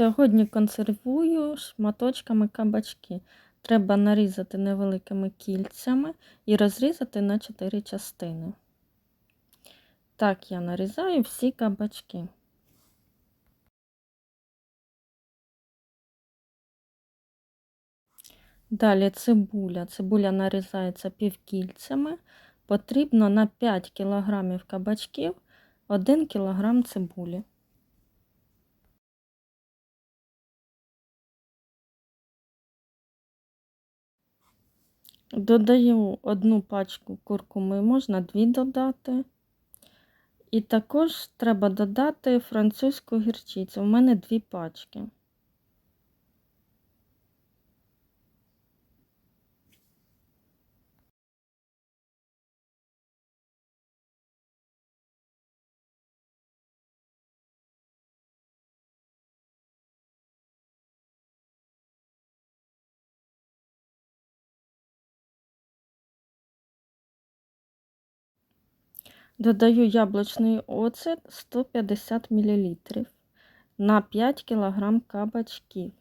Сьогодні консервую шматочками кабачки. Треба нарізати невеликими кільцями і розрізати на 4 частини. Так я нарізаю всі кабачки. Далі цибуля. Цибуля нарізається півкільцями. Потрібно на 5 кг кабачків 1 кг цибулі. Додаю одну пачку куркуми, можна дві додати. І також треба додати французьку гірчицю. У мене дві пачки. Додаю яблучний оцет 150 мл на 5 кг кабачків.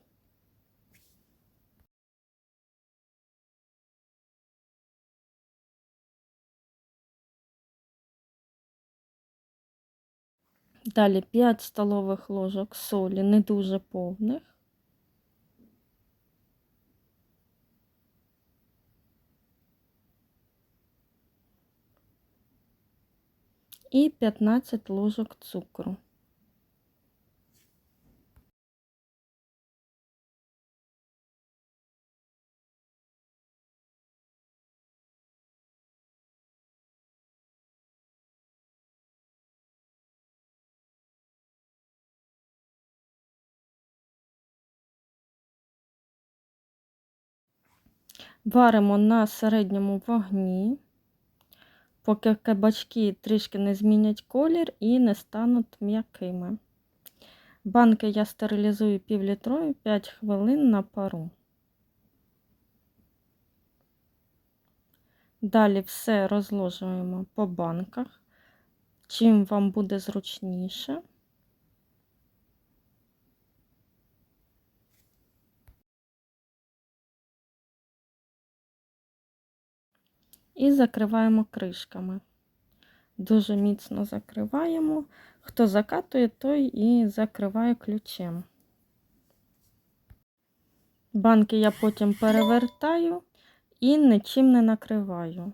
Далі 5 столових ложок солі, не дуже повних. І 15 ложок цукру. Варимо на середньому вогні поки кабачки трішки не змінять колір і не стануть м'якими. Банки я стерилізую півлітрові 5 хвилин на пару. Далі все розложуємо по банках, чим вам буде зручніше. І закриваємо кришками. Дуже міцно закриваємо. Хто закатує, той і закриває ключем. Банки я потім перевертаю і нічим не накриваю.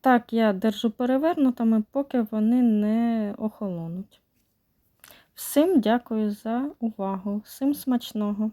Так, я держу перевернутими, поки вони не охолонуть. Всім дякую за увагу, всім смачного!